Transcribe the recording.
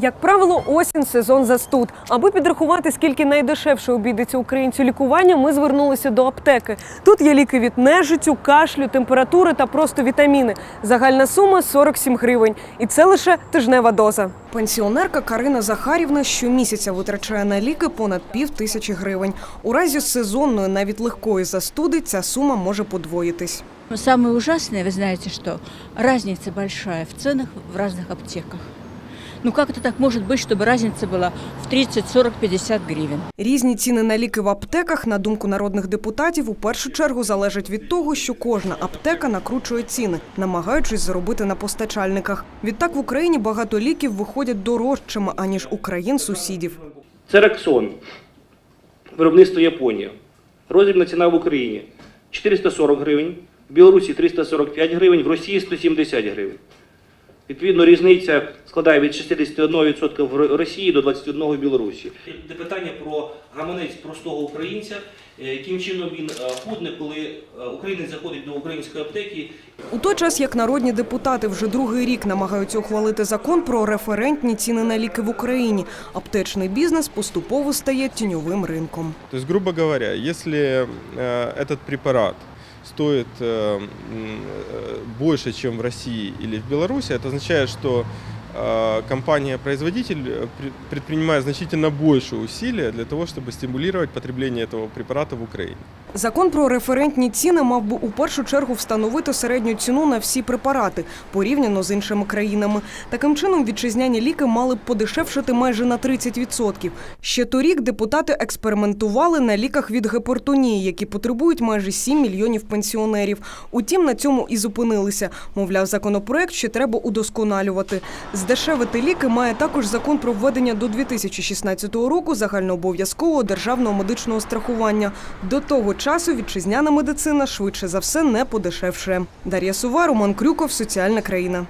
Як правило, осінь сезон застуд. Аби підрахувати, скільки найдешевше обійдеться українцю лікування, ми звернулися до аптеки. Тут є ліки від нежиттю, кашлю, температури та просто вітаміни. Загальна сума 47 гривень. І це лише тижнева доза. Пенсіонерка Карина Захарівна щомісяця витрачає на ліки понад пів тисячі гривень. У разі сезонної, навіть легкої застуди, ця сума може подвоїтись. Самое ужасное, вы знаете что, разница большая в ценах в разных аптеках. Ну как это так может быть, чтобы разница была в 30, 40, 50 гривен? Різні ціни на ліки в аптеках, на думку народних депутатів, у першу чергу залежать від того, що кожна аптека накручує ціни, намагаючись заробити на постачальниках. Відтак в Україні багато ліків виходять дорожчими аніж у країн сусідів. Це Рексон, виробництво Японія. Розрібна ціна в Україні 440 гривень, в Білорусі 345 гривень, в Росії 170 гривень. Відповідно, різниця складає від 61% в Росії до 21% в Білорусі. Де питання про гаманець простого українця, е, яким чином він е, худне, коли е, українець заходить до української аптеки У той час, як народні депутати вже другий рік намагаються ухвалити закон про референтні ціни на ліки в Україні, аптечний бізнес поступово стає тіньовим ринком. То есть, грубо говоря, э, этот препарат стоит э, м, э, больше, чем в России или в Беларуси, это означает, что э, компания-производитель э, пре- предпринимает значительно больше усилия для того, чтобы стимулировать потребление этого препарата в Украине. Закон про референтні ціни мав би у першу чергу встановити середню ціну на всі препарати порівняно з іншими країнами. Таким чином, вітчизняні ліки мали б подешевшити майже на 30%. Ще торік депутати експериментували на ліках від гепартонії, які потребують майже 7 мільйонів пенсіонерів. Утім, на цьому і зупинилися. Мовляв, законопроект ще треба удосконалювати. Здешевити ліки має також закон про введення до 2016 року загальнообов'язкового державного медичного страхування. До того часу вітчизняна медицина швидше за все не подешевше. Дар'я Сува, Роман Крюков, Соціальна країна.